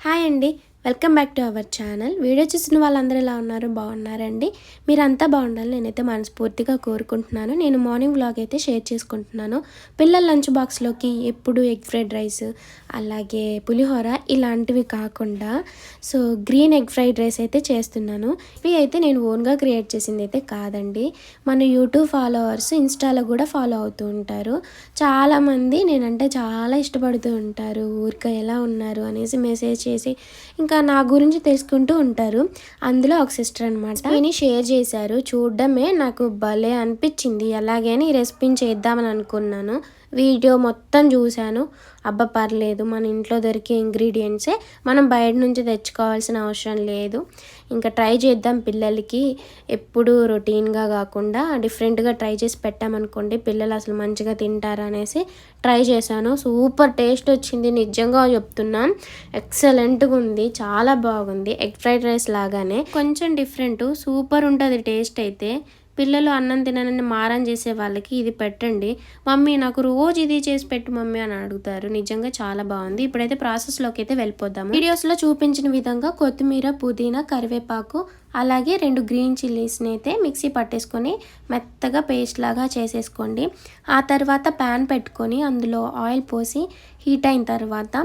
Hi అండి. Welcome back to our channel. Video చూసిన వాళ్ళందరూ ఎలా ఉన్నారు? బాగున్నారండి? మీరంతా బాగుండాలి నేనైతే మనస్ఫూర్తిగా కోరుకుంటున్నాను. నేను మార్నింగ్ వ్లాగ్ అయితే షేర్ చేసుకుంటున్నాను. పిల్లల లంచ్ బాక్స్లోకి ఎప్పుడు ఎగ్ ఫ్రైడ్ రైస్ అలాగే పులిహోర ఇలాంటివి కాకుండా so green egg fried rice అయితే చేస్తున్నాను. ఇవి అయితే నేను ఓన్గా క్రియేట్ చేసింది అయితే కాదండి. మన యూట్యూబ్ ఫాలోవర్స్ ఇన్స్టాలో కూడా ఫాలో అవుతూ ఉంటారు. చాలామంది నేనంటే చాలా ఇష్టపడుతూ ఉంటారు. ఊరిక ఎలా ఉన్నారు? అనేసి మెసేజ్ చేసి ఇంకా నా గురించి తెలుసుకుంటూ ఉంటారు. అందులో ఒక సిస్టర్ అనమాట నేను షేర్ చేశారు. చూడడమే నాకు భలే అనిపించింది. ఎలాగైనా ఈ రెసిపీని చేద్దామని అనుకున్నాను. వీడియో మొత్తం చూశాను. అబ్బా పర్లేదు మన ఇంట్లో దొరికే ఇంగ్రీడియంట్సే మనం బయట నుంచి తెచ్చుకోవాల్సిన అవసరం లేదు. ఇంకా ట్రై చేద్దాం పిల్లలకి. ఎప్పుడు రొటీన్గా కాకుండా డిఫరెంట్గా ట్రై చేసి పెట్టామనుకోండి పిల్లలు అసలు మంచిగా తింటారు అనేసి ట్రై చేశాను. సూపర్ టేస్ట్ వచ్చింది నిజంగా చెప్తున్నాం. ఎక్సలెంట్గా ఉంది చాలా బాగుంది. ఎగ్ ఫ్రైడ్ రైస్ లాగానే. కొంచెం డిఫరెంట్ సూపర్ ఉంటుంది టేస్ట్ అయితే. పిల్లలు అన్నం తిననని మారం చేసే వాళ్ళకి ఇది పెట్టండి. మమ్మీ నాకు రోజు ఇది చేసి పెట్టు మమ్మీ అని అడుగుతారు. నిజంగా చాలా బాగుంది. ఇప్పుడైతే ప్రాసెస్లోకి అయితే వెళ్ళిపోదాము. వీడియోస్లో చూపించిన విధంగా కొత్తిమీర పుదీనా కరివేపాకు అలాగే రెండు గ్రీన్ చిల్లీస్ని అయితే మిక్సీ పట్టేసుకొని మెత్తగా పేస్ట్ లాగా చేసేసుకోండి. ఆ తర్వాత ప్యాన్ పెట్టుకొని అందులో ఆయిల్ పోసి హీట్ అయిన తర్వాత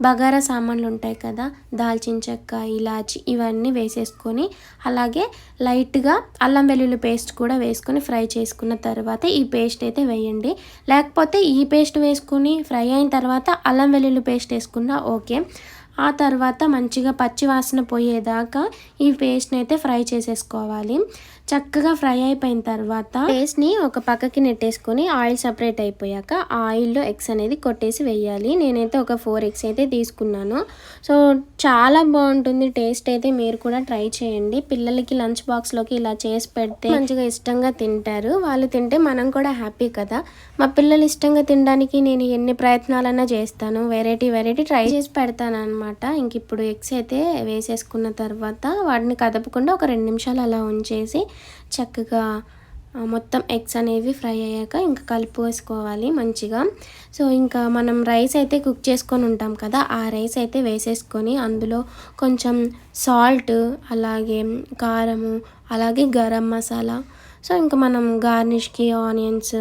బగారా సామాన్లు ఉంటాయి కదా దాల్చిన చెక్క ఇలాచి ఇవన్నీ వేసేసుకొని అలాగే లైట్గా అల్లం వెల్లుల్లి పేస్ట్ కూడా వేసుకొని ఫ్రై చేసుకున్న తర్వాత ఈ పేస్ట్ అయితే వేయండి. లేకపోతే ఈ పేస్ట్ వేసుకుని ఫ్రై అయిన తర్వాత అల్లం వెల్లుల్లి పేస్ట్ వేసుకున్నా ఓకే. ఆ తర్వాత మంచిగా పచ్చివాసన పోయేదాకా ఈ పేస్ట్ని అయితే ఫ్రై చేసేసుకోవాలి. చక్కగా ఫ్రై అయిపోయిన తర్వాత పేస్ట్ని ఒక పక్కకి నెట్టేసుకొని ఆయిల్ సపరేట్ అయిపోయాక ఆ ఆయిల్లో ఎగ్స్ అనేది కొట్టేసి వేయాలి. నేనైతే ఒక ఫోర్ ఎగ్స్ అయితే తీసుకున్నాను. సో చాలా బాగుంటుంది. టేస్ట్ అయితే మీరు కూడా ట్రై చేయండి. పిల్లలకి లంచ్ బాక్స్లోకి ఇలా చేసి పెడితే మంచిగా ఇష్టంగా తింటారు. వాళ్ళు తింటే మనం కూడా హ్యాపీ కదా. మా పిల్లలు ఇష్టంగా తినడానికి నేను ఎన్ని ప్రయత్నాలన్నా చేస్తాను. వెరైటీ వెరైటీ ట్రై చేసి పెడతాను అనమాట ఇంక ఇప్పుడు ఎగ్స్ అయితే వేసేసుకున్న తర్వాత వాటిని కదపకుండా ఒక రెండు నిమిషాలు అలా ఉంచేసి చక్కగా మొత్తం ఎగ్స్ అనేవి ఫ్రై అయ్యాక ఇంకా కలుపు వేసుకోవాలి మంచిగా. సో ఇంకా మనం రైస్ అయితే కుక్ చేసుకొని ఉంటాం కదా ఆ రైస్ అయితే వేసేసుకొని అందులో కొంచెం సాల్ట్ అలాగే కారము అలాగే గరం మసాలా. సో ఇంకా మనం గార్నిష్కి ఆనియన్స్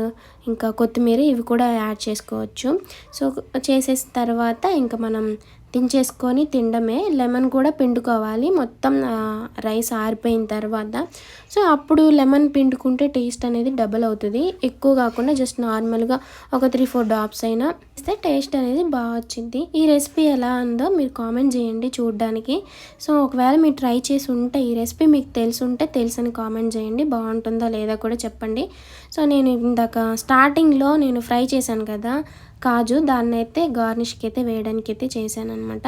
ఇంకా కొత్తిమీర ఇవి కూడా యాడ్ చేసుకోవచ్చు. సో చేసేసిన తర్వాత ఇంకా మనం దించేసుకొని తినడమే. లెమన్ కూడా పిండుకోవాలి. మొత్తం రైస్ ఆరిపోయిన తర్వాత. సో అప్పుడు లెమన్ పిండుకుంటే టేస్ట్ అనేది డబల్ అవుతుంది. ఎక్కువ కాకుండా జస్ట్ నార్మల్గా ఒక త్రీ ఫోర్ డాప్స్ అయినా ఇస్తే టేస్ట్ అనేది బాగా వచ్చింది. ఈ రెసిపీ ఎలా ఉందో మీరు కామెంట్ చేయండి చూడడానికి. సో ఒకవేళ మీరు ట్రై చేసి ఉంటే ఈ రెసిపీ మీకు తెలుసుంటే ఉంటే తెలుసని కామెంట్ చేయండి. బాగుంటుందా లేదా కూడా చెప్పండి. సో నేను ఇందాక స్టార్టింగ్లో నేను ఫ్రై చేశాను కదా కాజు దాన్ని అయితే గార్నిష్కి అయితే వేయడానికి అయితే చేశాను అనమాట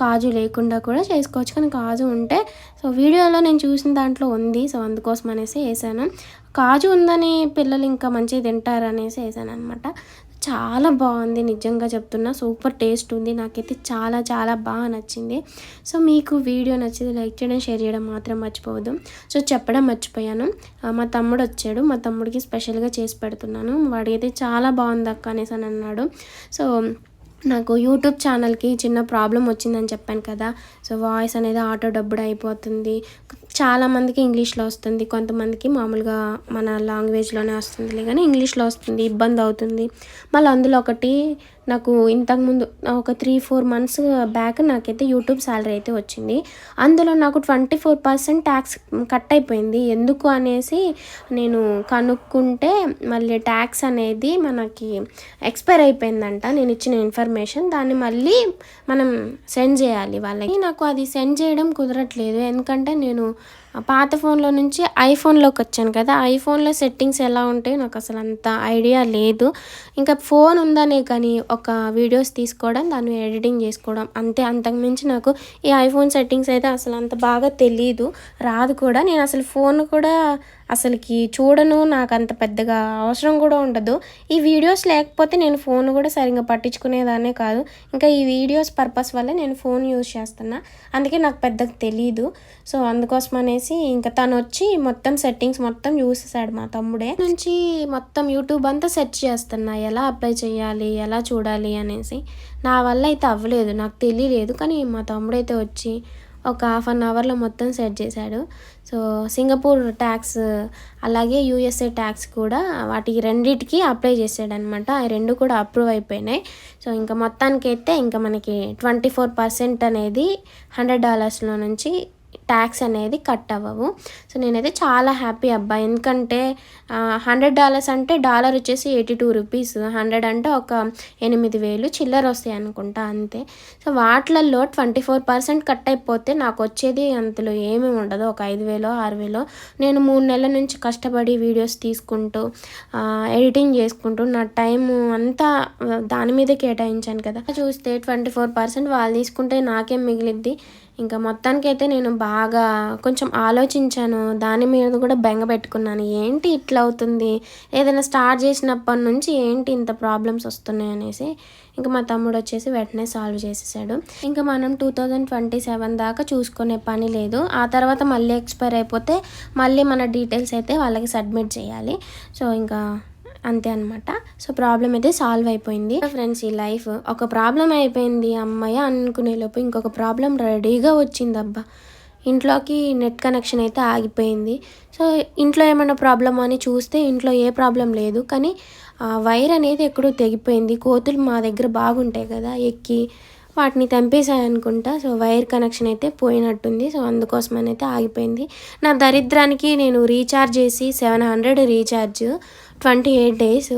కాజు లేకుండా కూడా చేసుకోవచ్చు. కానీ కాజు ఉంటే సో వీడియోలో నేను చూసిన దాంట్లో ఉంది. సో అందుకోసం అనేసి వేసాను. కాజు ఉందని పిల్లలు ఇంకా మంచిగా తింటారు అనేసి వేసాను అనమాట చాలా బాగుంది నిజంగా చెప్తున్నా. సూపర్ టేస్ట్ ఉంది. నాకైతే చాలా చాలా బాగా నచ్చింది. సో మీకు వీడియో నచ్చింది లైక్ చేయడం షేర్ చేయడం మాత్రం మర్చిపోవద్దు. సో చెప్పడం మర్చిపోయాను. మా తమ్ముడు వచ్చాడు. మా తమ్ముడికి స్పెషల్గా చేసి పెడుతున్నాను. వాడికైతే చాలా బాగుంది అక్క అనేసి అని అన్నాడు. సో నాకు యూట్యూబ్ ఛానల్కి చిన్న ప్రాబ్లం వచ్చిందని చెప్పాను కదా. సో వాయిస్ అనేది ఆటో డబ్బుడ్ అయిపోతుంది. చాలామందికి ఇంగ్లీష్లో వస్తుంది. కొంతమందికి మామూలుగా మన లాంగ్వేజ్లోనే వస్తుంది. కానీ ఇంగ్లీష్లో వస్తుంది. ఇబ్బంది అవుతుంది. మళ్ళీ అందులో ఒకటి నాకు ఇంతకుముందు ఒక త్రీ ఫోర్ మంత్స్ బ్యాక్ నాకైతే యూట్యూబ్ శాలరీ అయితే వచ్చింది. అందులో నాకు twenty four percent tax cut అయిపోయింది. ఎందుకు అనేసి నేను కనుక్కుంటే మళ్ళీ ట్యాక్స్ అనేది మనకి ఎక్స్పైర్ అయిపోయిందంట. నేను ఇచ్చిన ఇన్ఫర్మేషన్ దాన్ని మళ్ళీ మనం సెండ్ చేయాలి వాళ్ళకి. నాకు అది సెండ్ చేయడం కుదరట్లేదు. ఎందుకంటే నేను పాత ఫోన్లో నుంచి ఐఫోన్లోకి వచ్చాను కదా ఐఫోన్లో సెట్టింగ్స్ ఎలా ఉంటాయో నాకు అసలు అంత ఐడియా లేదు. ఇంకా ఫోన్ ఉందనే కానీ ఒక వీడియోస్ తీసుకోవడం దాన్ని ఎడిటింగ్ చేసుకోవడం అంతే. అంతకుమించి నాకు ఈ ఐఫోన్ సెట్టింగ్స్ అయితే అసలు అంత బాగా తెలియదు రాదు కూడా. నేను అసలు ఫోన్ కూడా అసలుకి చూడను నాకు అంత పెద్దగా అవసరం కూడా ఉండదు. ఈ వీడియోస్ లేకపోతే నేను ఫోన్ కూడా సరిగ్గా పట్టించుకునేదానే కాదు. ఇంకా ఈ వీడియోస్ పర్పస్ వల్ల నేను ఫోన్ యూజ్ చేస్తున్నా. అందుకే నాకు పెద్దగా తెలీదు. సో అందుకోసం అనేసి ఇంకా తను వచ్చి మొత్తం సెట్టింగ్స్ మొత్తం చూసేసాడు మా తమ్ముడే. నుంచి మొత్తం యూట్యూబ్ అంతా సెర్చ్ చేస్తున్నా ఎలా అప్లై చేయాలి ఎలా చూడాలి అనేసి. నా వల్ల అయితే అవ్వలేదు నాకు తెలియలేదు. కానీ మా తమ్ముడైతే వచ్చి ఒక హాఫ్ అన్ అవర్లో మొత్తం సెట్ చేశాడు. సో సింగపూర్ ట్యాక్స్ అలాగే యూఎస్ఏ ట్యాక్స్ కూడా వాటికి రెండిటికి అప్లై చేసాడనమాట ఆ రెండు కూడా అప్రూవ్ అయిపోయినాయి. సో ఇంకా మొత్తానికైతే ఇంకా మనకి ట్వంటీ ఫోర్ పర్సెంట్ అనేది హండ్రెడ్ డాలర్స్లో నుంచి ట్యాక్స్ అనేది కట్ అవ్వవు. సో నేనైతే చాలా హ్యాపీ అబ్బా. ఎందుకంటే హండ్రెడ్ డాలర్స్ అంటే డాలర్ వచ్చేసి ఎయిటీ టూ రూపీస్ హండ్రెడ్ అంటే ఒక ఎనిమిది వేలు చిల్లర వస్తాయి అనుకుంటా అంతే. సో వాటిలలో ట్వంటీ ఫోర్ పర్సెంట్ కట్ అయిపోతే నాకు వచ్చేది అంతలో ఏమీ ఉండదు. ఒక ఐదు వేలో ఆరు వేలో. నేను మూడు నెలల నుంచి కష్టపడి వీడియోస్ తీసుకుంటూ ఎడిటింగ్ చేసుకుంటూ నా టైం అంతా దాని మీద కేటాయించాను కదా. చూస్తే ట్వంటీ ఫోర్ పర్సెంట్ వాళ్ళు తీసుకుంటే నాకేం మిగిలిద్ది? ఇంకా మొత్తానికైతే నేను బాగా కొంచెం ఆలోచించాను. దాని మీద కూడా బెంగ పెట్టుకున్నాను. ఏంటి ఇట్లా అవుతుంది? ఏదైనా స్టార్ట్ చేసినప్పటి నుంచి ఏంటి ఇంత ప్రాబ్లమ్స్ వస్తున్నాయి అనేసి ఇంకా మా తమ్ముడు వచ్చేసి వెంటనే సాల్వ్ చేసేసాడు. ఇంకా మనం టూ థౌజండ్ ట్వంటీ సెవెన్ దాకా చూసుకునే పని లేదు. ఆ తర్వాత మళ్ళీ ఎక్స్పైర్ అయిపోతే మళ్ళీ మన డీటెయిల్స్ అయితే వాళ్ళకి సబ్మిట్ చేయాలి. సో ఇంకా అంతే అనమాట సో ప్రాబ్లం అయితే సాల్వ్ అయిపోయింది. ఫ్రెండ్స్ ఈ లైఫ్ ఒక ప్రాబ్లం అయిపోయింది అమ్మాయి అనుకునే లోపు ఇంకొక ప్రాబ్లం రెడీగా వచ్చింది అబ్బా. ఇంట్లోకి నెట్ కనెక్షన్ అయితే ఆగిపోయింది. సో ఇంట్లో ఏమైనా ప్రాబ్లమ్ అని చూస్తే ఇంట్లో ఏ ప్రాబ్లం లేదు. కానీ వైర్ అనేది ఎక్కడో తెగిపోయింది. కోతులు మా దగ్గర బాగుంటాయి కదా ఎక్కి వాటిని తెంపేసాయనుకుంటా సో వైర్ కనెక్షన్ అయితే పోయినట్టుంది. సో అందుకోసమని అయితే ఆగిపోయింది. నా దరిద్రానికి నేను రీఛార్జ్ చేసి seven hundred recharge twenty eight days.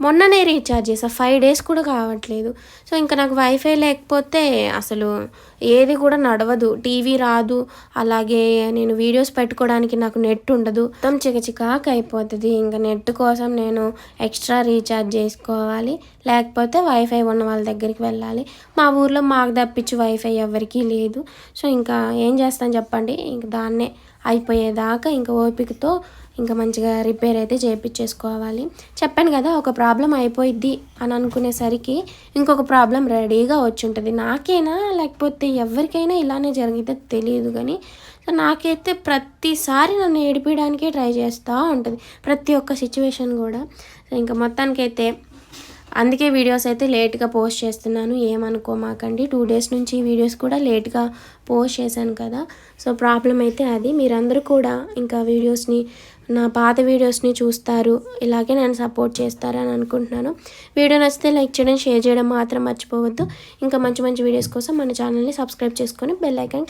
మొన్ననే రీఛార్జ్ చేసా ఫైవ్ డేస్ కూడా కావట్లేదు. సో ఇంకా నాకు వైఫై లేకపోతే అసలు ఏది కూడా నడవదు. టీవీ రాదు. అలాగే నేను వీడియోస్ పెట్టుకోవడానికి నాకు నెట్ ఉండదు. మొత్తం చికచికాక్ అయిపోతుంది. ఇంకా నెట్ కోసం నేను ఎక్స్ట్రా రీఛార్జ్ చేసుకోవాలి. లేకపోతే వైఫై ఉన్న వాళ్ళ దగ్గరికి వెళ్ళాలి. మా ఊర్లో మాకు తప్పించి వైఫై ఎవరికీ లేదు. సో ఇంకా ఏం చేస్తాను చెప్పండి? ఇంక దాన్నే అయిపోయేదాకా ఇంకా ఓపికతో ఇంకా మంచిగా రిపేర్ అయితే చేయించేసుకోవాలి చెప్పాను కదా ఒక ప్రాబ్లం అయిపోయిద్ది అని అనుకునేసరికి ఇంకొక ప్రాబ్లం రెడీగా వచ్చి ఉంటుంది నాకైనా లేకపోతే ఎవరికైనా ఇలానే జరిగితే తెలియదు కానీ సో నాకైతే ప్రతిసారి నన్ను ఏడిపించడానికే ట్రై చేస్తూ ఉంటుంది. ప్రతి ఒక్క సిచ్యువేషన్ కూడా. ఇంకా మొత్తానికైతే అందుకే వీడియోస్ అయితే లేట్గా పోస్ట్ చేస్తున్నాను ఏమనుకోమాకండి టూ డేస్ నుంచి వీడియోస్ కూడా లేట్గా పోస్ట్ చేశాను కదా. సో ప్రాబ్లం అయితే అది. మీరందరూ కూడా ఇంకా వీడియోస్ని నా పాత వీడియోస్ని చూస్తారు. ఇలాగే నేను సపోర్ట్ చేస్తారని అనుకుంటున్నాను. వీడియో నచ్చితే లైక్ చేయడం షేర్ చేయడం మాత్రం మర్చిపోవద్దు. ఇంకా మంచి మంచి వీడియోస్ కోసం మన ఛానల్ని సబ్స్క్రైబ్ చేసుకొని బెల్ ఐకాన్